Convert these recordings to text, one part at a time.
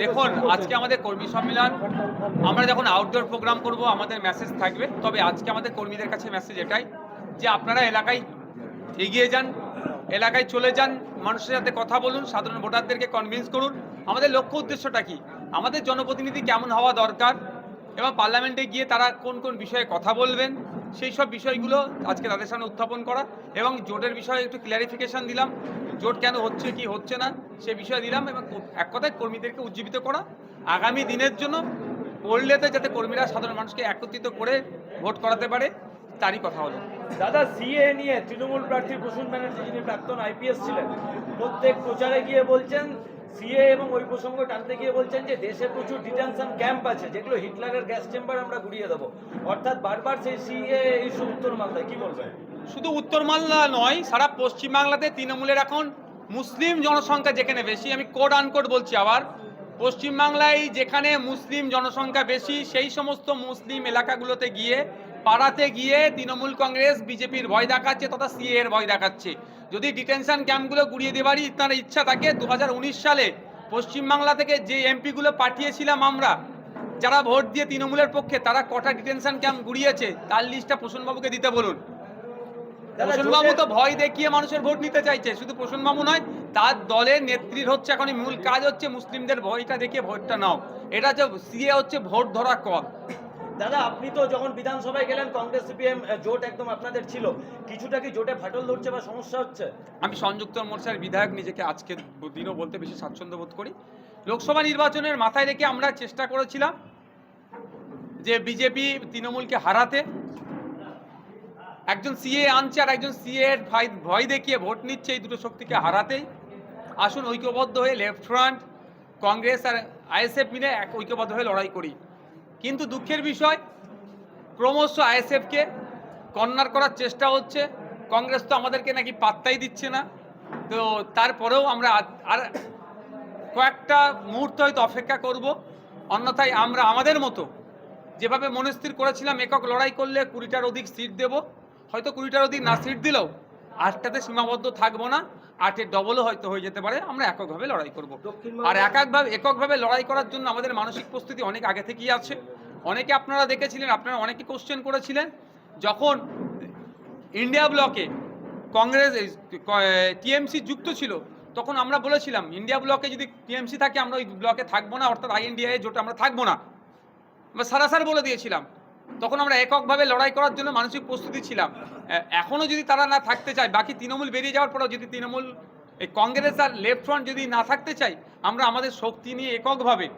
দেখুন, আজকে আমাদের কর্মী সম্মেলন, আমরা যখন আউটডোর প্রোগ্রাম করব, আমাদের মেসেজ থাকবে। তবে আজকে আমাদের কর্মীদের কাছে মেসেজ এটাই যে আপনারা এলাকায় এগিয়ে যান, এলাকায় চলে যান, মানুষের সাথে কথা বলুন, সাধারণ ভোটারদেরকে কনভিন্স করুন। আমাদের লক্ষ্য উদ্দেশ্যটা কি? আমাদের জনপ্রতিনিধি কেমন হওয়া দরকার? এবং পার্লামেন্টে গিয়ে তারা কোন কোন বিষয়ে কথা বলবেন? সেই সব বিষয়গুলো আজকে তাদের সামনে উত্থাপন করা এবং জোটের বিষয়ে একটু ক্লিয়ারিফিকেশন দিলাম। জোট কেন হচ্ছে, কি হচ্ছে না, সে বিষয়ে দিলাম এবং এক কথায় কর্মীদেরকে উজ্জীবিত করা। আগামী দিনের জন্য পড়লেতে যাতে কর্মীরা সাধারণ মানুষকে একত্রিত করে ভোট করাতে পারে, তারই কথা হলো। দাদা সিএ নিয়ে তৃণমূল প্রার্থী প্রসূন ব্যানার্জি যিনি প্রাক্তন আইপিএস ছিলেন, প্রত্যেক প্রচারে গিয়ে বলছেন সিএ এবং ওই প্রসঙ্গ টানতে গিয়ে বলছেন যে দেশে প্রচুর ডিটেনশন ক্যাম্প আছে, যেগুলো হিটলারের গ্যাস চেম্বার আমরা ঘুরিয়ে দেবো। অর্থাৎ বারবার সেই সিএ ইস্যু উত্তর মালদায়, কি বলবেন? শুধু উত্তর মালদা নয়, সারা পশ্চিমবাংলাতে তৃণমূলের এখন মুসলিম জনসংখ্যা যেখানে বেশি, আমি কোড আনকোড বলছি আবার, পশ্চিমবাংলায় যেখানে মুসলিম জনসংখ্যা বেশি, সেই সমস্ত মুসলিম এলাকাগুলোতে গিয়ে, পাড়াতে গিয়ে তৃণমূল কংগ্রেস বিজেপির ভয় দেখাচ্ছে তথা সিএ এর ভয় দেখাচ্ছে। যদি ডিটেনশন ক্যাম্পগুলো গুড়িয়ে দেওয়ারই তার ইচ্ছা থাকে দু হাজার উনিশ সালে পশ্চিমবাংলা থেকে যে এমপিগুলো পাঠিয়েছিলাম আমরা, যারা ভোট দিয়ে তৃণমূলের পক্ষে, তারা কটা ডিটেনশন ক্যাম্প গুড়িয়েছে, তার লিস্টটা প্রসূনবাবুকে দিতে বলুন। প্রসূনবাবু তো ভয় দেখিয়ে মানুষের ভোট নিতে চাইছে। শুধু প্রসূনবাবু নয় তার দলের নেত্রীর হচ্ছে এখন মূল কাজ হচ্ছে মুসলিমদের ভয়টা দেখিয়ে ভোটটা নাও। এটা হচ্ছে সিএ হচ্ছে ভোট ধরা কল দাদা আপনি তো যখন বিধানসভায় গেলেন কংগ্রেস সিপিএম জোট একদম আপনাদের ছিল। কিছুটা কি জোটে ফাটল ধরছে বা সমস্যা হচ্ছে? আমি সংযুক্ত মোর্চার বিধায়ক নিজেকে আজকের দিনও বলতে বেশি স্বাচ্ছন্দ্য বোধ করি। লোকসভা নির্বাচনের মাথায় রেখে আমরা চেষ্টা করেছিলাম যে বিজেপি তৃণমূলকে হারাতে। একজন সিএ আনছে আর একজন সিএ ভয় ভয় দেখিয়ে ভোট নিচ্ছে এই দুটো শক্তিকে হারাতেই। আসুন ঐক্যবদ্ধ হয়ে লেফট ফ্রন্ট কংগ্রেস আর আইএসএফ মিলে এক ঐক্যবদ্ধ হয়ে লড়াই করি। কিন্তু দুঃখের বিষয়, ক্রমশ আইএসএফকে কর্নার করার চেষ্টা হচ্ছে। কংগ্রেস তো আমাদেরকে নাকি পাত্তাই দিচ্ছে না। তো তারপরেও আমরা আর কয়েকটা মুহূর্ত হয়তো অপেক্ষা করব। অন্যথায় আমরা আমাদের মতো যেভাবে মনস্থির করেছিলাম, একক লড়াই করলে কুড়িটার অধিক সিট দেব। হয়তো কুড়িটার অধিক না সিট দিলেও আটটাতে সীমাবদ্ধ থাকব না আটের ডবলও হয়তো হয়ে যেতে পারে আমরা এককভাবে লড়াই করব। আর এককভাবে এককভাবে লড়াই করার জন্য আমাদের মানসিক প্রস্তুতি অনেক আগে থেকেই আছে। অনেকে আপনারা দেখেছিলেন আপনারা অনেকে কোশ্চেন করেছিলেন যখন ইন্ডিয়া ব্লকে কংগ্রেস টিএমসি যুক্ত ছিল তখন আমরা বলেছিলাম ইন্ডিয়া ব্লকে যদি টিএমসি থাকে আমরা ওই ব্লকে থাকব না অর্থাৎ আই আইএনডিআই জোটে আমরা থাকব না। আমরা সারাসার বলে দিয়েছিলাম তখন আমরা এককভাবে লড়াই করার জন্য মানসিক প্রস্তুতি ছিলাম। এ- এখনও যদি তারা না থাকতে চায় বাকি তৃণমূল বেরিয়ে যাওয়ার পরেও যদি তৃণমূল এই কংগ্রেস আর লেফট ফ্রন্ট যদি না থাকতে চাই আমরা আমাদের শক্তি নিয়ে এককভাবে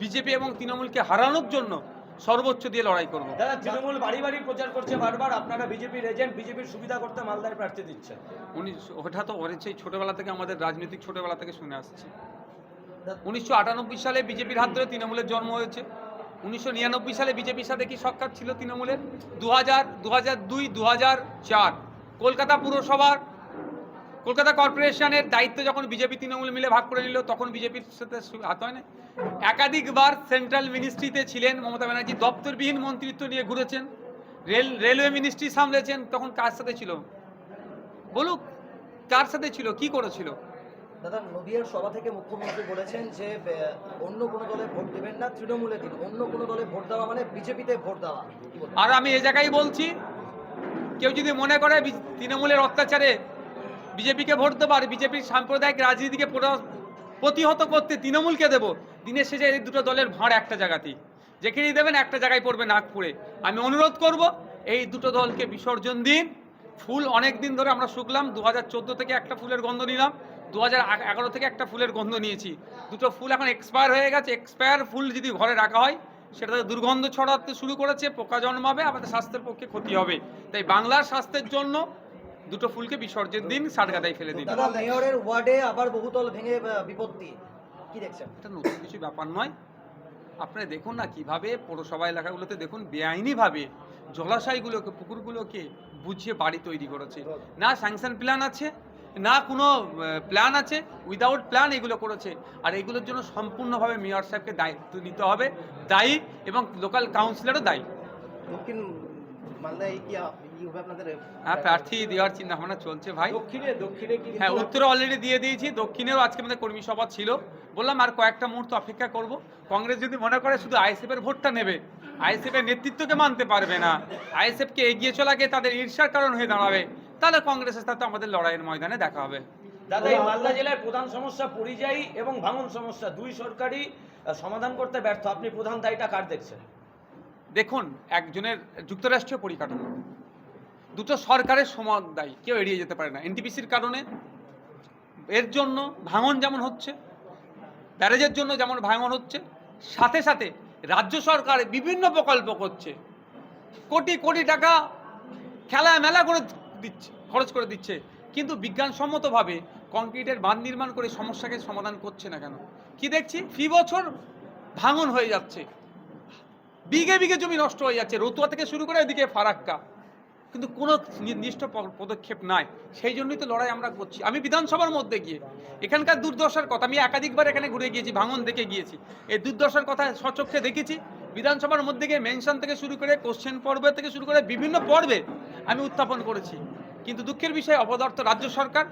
বিজেপি এবং তৃণমূলকে হারানোর জন্য সর্বোচ্চ দিয়ে লড়াই করব। দাদা তৃণমূল বাড়ি বাড়ি প্রচার করছে বারবার। আপনারা বিজেপির এজেন্ট বিজেপির সুবিধা করতে মালদায় প্রার্থী দিচ্ছেন উনি ওটা তো ওর সেই ছোটোবেলা থেকে আমাদের রাজনৈতিক ছোটোবেলা থেকে শুনে আসছে। উনিশশো আটানব্বই সালে বিজেপির হাত ধরে তৃণমূলের জন্ম হয়েছে। উনিশশো নিরানব্বই সালে বিজেপির সাথে কি সরকার ছিল তৃণমূলের? দু হাজার দু হাজার দুই দু হাজার চার। কলকাতা পুরসভার, কলকাতা কর্পোরেশনের দায়িত্ব যখন বিজেপি তৃণমূল মিলে ভাগ করে নিল, তখন বিজেপির সাথে হাত হয় না একাধিকবার সেন্ট্রাল মিনিস্ট্রিতে ছিলেন মমতা ব্যানার্জি, দপ্তরবিহীন মন্ত্রিত্ব নিয়ে ঘুরেছেন, রেল, রেলওয়ে মিনিস্ট্রি সামলেছেন, তখন কার সাথে ছিল? বলুক, কার সাথে ছিল, কি করেছিল? দাদা, নদিয়ার সভা থেকে মুখ্যমন্ত্রী বলেছেন যে অন্য কোনো দলে ভোট দেবেন না, তৃণমূলে দিন অন্য কোনো দলে ভোট দেওয়া মানে বিজেপিতে ভোট দেওয়া। আর আমি এ জায়গায় বলছি, কেউ যদি মনে করে তৃণমূলের অত্যাচারে বিজেপিকে ভোট দেবো আর বিজেপির সাম্প্রদায়িক রাজনীতিকে পুরো- প্রতিহত করতে তৃণমূলকে দেব, দিনের শেষে এই দুটো দলের ভাঁড় একটা জায়গাতেই। যেখানেই দেবেন, একটা জায়গায় পড়বে নাগপুরে। আমি অনুরোধ করব, এই দুটো দলকে বিসর্জন দিন ফুল অনেক দিন ধরে আমরা শুকলাম। দু হাজার থেকে একটা ফুলের গন্ধ নিলাম। দু হাজার এগারো থেকে একটা ফুলের গন্ধ নিয়েছি। দুটো ফুল এখন এক্সপায়ার হয়ে গেছে। এক্সপায়ার ফুল যদি ঘরে রাখা হয় সেটাতে দুর্গন্ধ ছড়াতে শুরু করেছে পোকা জন্মাবে আমাদের স্বাস্থ্যের পক্ষে ক্ষতি হবে। তাই বাংলার স্বাস্থ্যের জন্য দুটো ফুলকে বিসর্জন দিন সারগাদায় ফেলে দিন। মেয়রের ওয়ার্ডে আবার বহুতল ভেঙে বিপত্তি। কি দেখছেন? এটা নতুন কিছু ব্যাপার নয়। আপনারা দেখুন না কীভাবে পৌরসভা এলাকাগুলোতে দেখুন বেআইনিভাবে জলাশয়গুলোকে, পুকুরগুলোকে বুঝিয়ে বাড়ি তৈরি করেছে। না স্যাংশন প্ল্যান আছে, না কোনো প্ল্যান আছে উইদাউট প্ল্যান এগুলো করেছে। আর এগুলোর জন্য সম্পূর্ণভাবে মেয়র সাহেবকে দায়িত্ব নিতে হবে, দায়ী এবং লোকাল কাউন্সিলরও দায়ী। হ্যাঁ প্রার্থী দেওয়ার চিন্তা ভাবনা চলছে ভাই। দক্ষিণে দক্ষিণে হ্যাঁ উত্তরে অলরেডি দিয়ে দিয়েছি দক্ষিণেও আজকে আমাদের কর্মী সভা ছিল। বললাম আর কয়েকটা মুহূর্ত অপেক্ষা করব। কংগ্রেস যদি মনে করে শুধু আইএসএফ এর ভোটটা নেবে আইএসএফ এর নেতৃত্বকে মানতে পারবে না। আইএসএফ কে এগিয়ে চলাকে তাদের ঈর্ষার কারণ হয়ে দাঁড়াবে তাহলে কংগ্রেসের সাথে আমাদের লড়াইয়ের ময়দানে দেখা হবে। দাদা এই মালদা জেলার প্রধান সমস্যা পরিযায়ী এবং ভাঙন সমস্যা। দুই সরকারই আহ, সমাধান করতে ব্যর্থ। আপনি প্রধান দায়টা কার দেখছেন? দেখুন, একজনের যুক্তরাষ্ট্রীয় পরিকাঠামো। দুটো সরকারের সমান দায়ী, কেউ এড়িয়ে যেতে পারে না। এনটিপিসির কারণে এর জন্য ভাঙন যেমন হচ্ছে, ব্যারেজের জন্য যেমন ভাঙন হচ্ছে, সাথে সাথে রাজ্য সরকার বিভিন্ন প্রকল্প করছে। কোটি কোটি টাকা খেলা মেলা করে দিচ্ছে, খরচ করে দিচ্ছে। কিন্তু বিজ্ঞানসম্মতভাবে কংক্রিটের বাঁধ নির্মাণ করে সমস্যাকে সমাধান করছে না কেন? কি দেখছি? ফি বছর ভাঙন হয়ে যাচ্ছে। বিঘে বিঘে জমি নষ্ট হয়ে যাচ্ছে। রতুয়া থেকে শুরু করে এদিকে ফারাক্কা। কিন্তু কোনো নির্দিষ্ট পদক্ষেপ নাই। সেই জন্যই তো লড়াই আমরা করছি। আমি বিধানসভার মধ্যে গিয়ে, এখানকার দুর্দশার কথা, আমি একাধিকবার এখানে ঘুরে গিয়েছি, ভাঙন দেখে গিয়েছি। এই দুর্দশার কথা সচক্ষে দেখেছি। বিধানসভার মধ্যে গিয়ে মেনশন থেকে শুরু করে কোশ্চেন পর্ব থেকে শুরু করে বিভিন্ন পর্বে আমি উত্থাপন করেছি। কিন্তু দুঃখের বিষয়, অপদার্থ রাজ্য সরকার,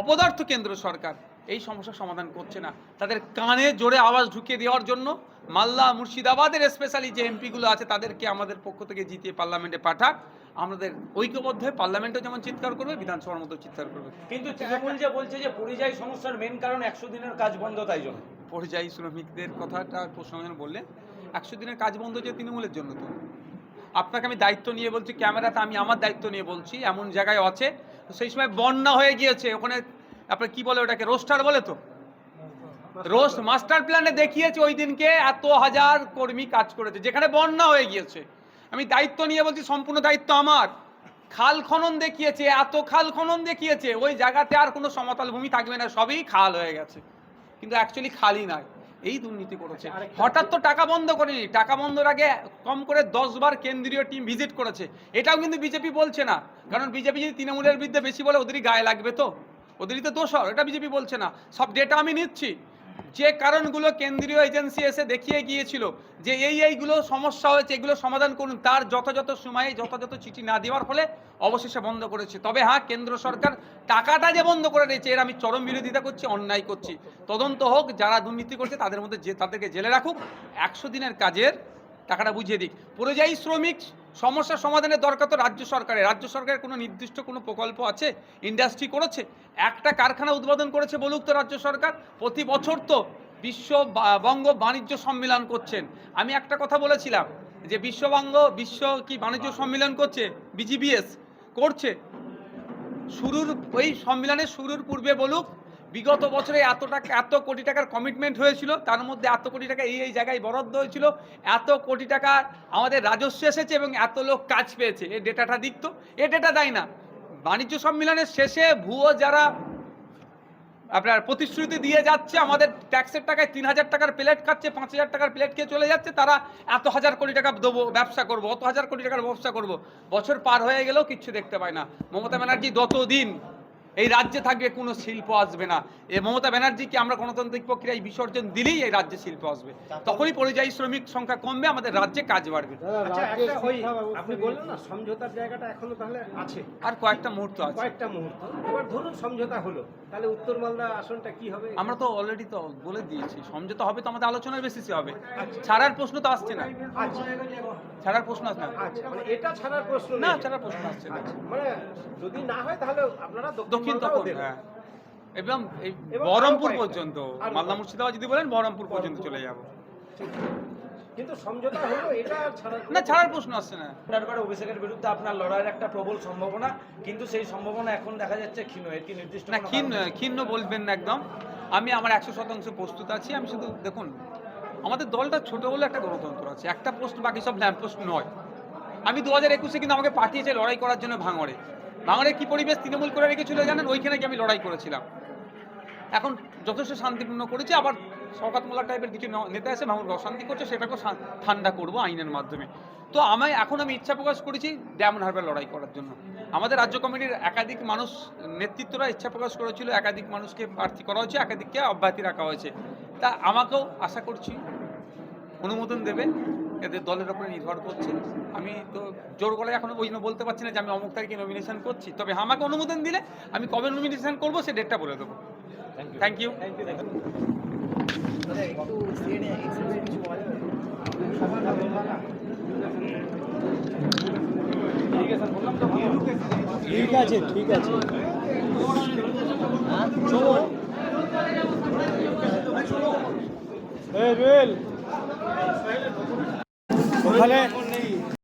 অপদার্থ কেন্দ্র সরকার। এই সমস্যার সমাধান করছে না। তাদের কানে জোরে আওয়াজ ঢুকিয়ে দেওয়ার জন্য মালদা মুর্শিদাবাদের স্পেশালি যে এমপিগুলো আছে তাদেরকে আমাদের পক্ষ থেকে জিতিয়ে পার্লামেন্টে পাঠাক। আমাদের ঐক্যবদ্ধ হয়ে পার্লামেন্টও যেমন চিৎকার করবে বিধানসভার মতো চিৎকার করবে। কিন্তু তৃণমূল যে বলছে যে পরিযায়ী সমস্যার মেন কারণ একশো দিনের কাজ বন্ধ তাই জন্য। পরিযায়ী শ্রমিকদের কথাটা প্রসঙ্গে বললেন একশো দিনের কাজ বন্ধ হচ্ছে তৃণমূলের জন্য তো। আপনাকে আমি দায়িত্ব নিয়ে বলছি ক্যামেরাতে আমি আমার দায়িত্ব নিয়ে বলছি এমন জায়গায় আছে তো সেই সময় বন্যা হয়ে গিয়েছে ওখানে আপনার কি বলে ওটাকে? রোস্টার বলে তো? রোস্ট মাস্টার প্ল্যানে দেখিয়েছে ওই দিনকে এত হাজার কর্মী কাজ করেছে যেখানে বন্যা হয়ে গিয়েছে। আমি দায়িত্ব নিয়ে বলছি সম্পূর্ণ দায়িত্ব আমার। খাল খনন দেখিয়েছে এত খাল খনন দেখিয়েছে ওই জায়গাতে আর কোনো সমতল ভূমি থাকবে না সবই খাল হয়ে গেছে। কিন্তু অ্যাকচুয়ালি খালি নয় এই দুর্নীতি করেছে। হঠাৎ তো টাকা বন্ধ করেনি। টাকা বন্ধর আগে কম করে দশ বার কেন্দ্রীয় টিম ভিজিট করেছে। এটাও কিন্তু বিজেপি বলছে না। কারণ বিজেপি যদি তৃণমূলের বিরুদ্ধে বেশি বলে ওদেরই গায়ে লাগবে তো? ওদেরই তো দোষর এটা বিজেপি বলছে না। সব ডেটা আমি নিচ্ছি। যে কারণগুলো কেন্দ্রীয় এজেন্সি এসে দেখিয়ে গিয়েছিল যে এই এইগুলো সমস্যা হয়েছে, এগুলো সমাধান করুন, তার যথাযথ সময়ে যথাযথ চিঠি না দেওয়ার ফলে অবশেষে বন্ধ করেছে। তবে হ্যাঁ কেন্দ্র সরকার টাকাটা যে বন্ধ করে দিয়েছে, এর আমি চরম বিরোধিতা করছি, অন্যায় করছি। তদন্ত হোক, যারা দুর্নীতি করছে, তাদের মধ্যে যে, তাদেরকে জেলে রাখুক। একশো দিনের কাজের টাকাটা বুঝিয়ে দিক। পরিযায়ী শ্রমিক সমস্যা সমাধানের দরকার তো রাজ্য সরকারের। রাজ্য সরকারের কোনো নির্দিষ্ট কোনো প্রকল্প আছে? ইন্ডাস্ট্রি করেছে? একটা কারখানা উদ্বোধন করেছে বলুক তো রাজ্য সরকার। প্রতি বছর তো বিশ্ব বঙ্গ বাণিজ্য সম্মেলন করছেন। আমি একটা কথা বলেছিলাম যে বিশ্ববঙ্গ বিশ্ব কি বাণিজ্য সম্মেলন করছে? বিজিবিএস করছে। শুরুর, ওই সম্মেলনের শুরুর পূর্বে বলুক বিগত বছরে এত টাকা এত কোটি টাকার কমিটমেন্ট হয়েছিল, তার মধ্যে এত কোটি টাকা এই এই জায়গায় বরাদ্দ হয়েছিল, এত কোটি টাকা আমাদের রাজস্ব এসেছে এবং এত লোক কাজ পেয়েছে। এই ডেটাটা দিক তো। এ ডেটা দেয় না। বাণিজ্য সম্মেলনের শেষে ভুয়ো যারা আপনার প্রতিশ্রুতি দিয়ে যাচ্ছে, আমাদের ট্যাক্সের টাকায় তিন হাজার টাকার প্লেট খাচ্ছে, পাঁচ হাজার টাকার প্লেট খেয়ে চলে যাচ্ছে, তারা এত হাজার কোটি টাকা দেবো, ব্যবসা করব, অত হাজার কোটি টাকার ব্যবসা করব। বছর পার হয়ে গেলেও কিচ্ছু দেখতে পায় না। মমতা ব্যানার্জি যতদিন এই রাজ্যে থাকবে কোনো শিল্প আসবে না। এ মমতা ব্যানার্জিকে আমরা গণতান্ত্রিক প্রক্রিয়ায় বিসর্জন দিলেই এই রাজ্যে শিল্প আসবে। তখনই পরিযায়ী শ্রমিক সংখ্যা কমবে আমাদের রাজ্যে কাজ বাড়বে। আচ্ছা একটা ওই আপনি বললেন না সমঝোতার জায়গাটা এখনও তাহলে আছে। আর কয়েকটা মুহূর্ত আছে। কয়েকটা মুহূর্ত। এবার ধরুন সমঝোতা হলো তাহলে উত্তর মালদা আসনটা কি হবে? আমরা তো অলরেডি তো বলে দিয়েছি সমঝোতা হবে তো আমাদের আলোচনার বেসিসে হবে। ছাড়ার প্রশ্ন তো আসছে না। আচ্ছা। ছাড়ার প্রশ্ন আসছে না। আচ্ছা মানে এটা ছাড়ার প্রশ্ন না। ছাড়ার প্রশ্ন আসছে না। আচ্ছা, মানে যদি না হয় তাহলে আপনারা দক্ষিণ তখন হ্যাঁ। এবং এই বহরমপুর পর্যন্ত মালদা। মুর্শিদাবাদ যদি বলেন বহরমপুর পর্যন্ত চলে যাব। কিন্তু সমঝোতা হলো এটা ছাড়ার না ছাড়ার প্রশ্ন আসছে না। আপনার অভিষেকের বিরুদ্ধে আপনার লড়াইয়ের একটা প্রবল সম্ভাবনা কিন্তু সেই সম্ভাবনা এখন দেখা যাচ্ছে ক্ষীণ। এর কি নির্দিষ্ট না ক্ষীণ ক্ষীণ বলবেন না একদম। আমি আমার একশো শতাংশ প্রস্তুত আছি। আমি শুধু দেখুন আমাদের দলটা ছোট বলে একটা গণতন্ত্র আছে। একটা পোস্ট বাকি সব ল্যাম্প পোস্ট নয়। আমি দু হাজার একুশে কিন্তু আমাকে পাঠিয়েছে লড়াই করার জন্য ভাঙড়ে। ভাঙড়ে কি পরিবেশ তৃণমূল করে রেখেছিল জানেন? ওইখানে গিয়ে আমি লড়াই করেছিলাম। এখন যথেষ্ট শান্তিপূর্ণ করেছে। আবার শওকাত টাইপের কিছু নেতা এসে ভাঙড় অশান্তি করছে, সেটাকেও ঠান্ডা করব আইনের মাধ্যমে। তো আমি এখন আমি ইচ্ছা প্রকাশ করেছি ডায়মন্ড হারবার লড়াই করার জন্য। আমাদের রাজ্য কমিটির একাধিক মানুষ নেতৃত্বরা ইচ্ছা প্রকাশ করেছিল, একাধিক মানুষকে প্রার্থী করা হয়েছে, একাধিককে অব্যাহতি রাখা হয়েছে। তা আমাকেও আশা করছি অনুমোদন দেবে। এদের দলের ওপরে নির্ভর করছে। আমি তো জোর গলায় এখন ওই জন্য বলতে পারছি না যে আমি অমুক তারিখে নমিনেশন করছি। তবে আমাকে অনুমোদন দিলে আমি কবে নমিনেশন করব সে ডেটটা বলে দেবো। থ্যাংক ইউ মানে ঠিক আছে ঠিক আছে। চলুন এই রুয়েল ওখানে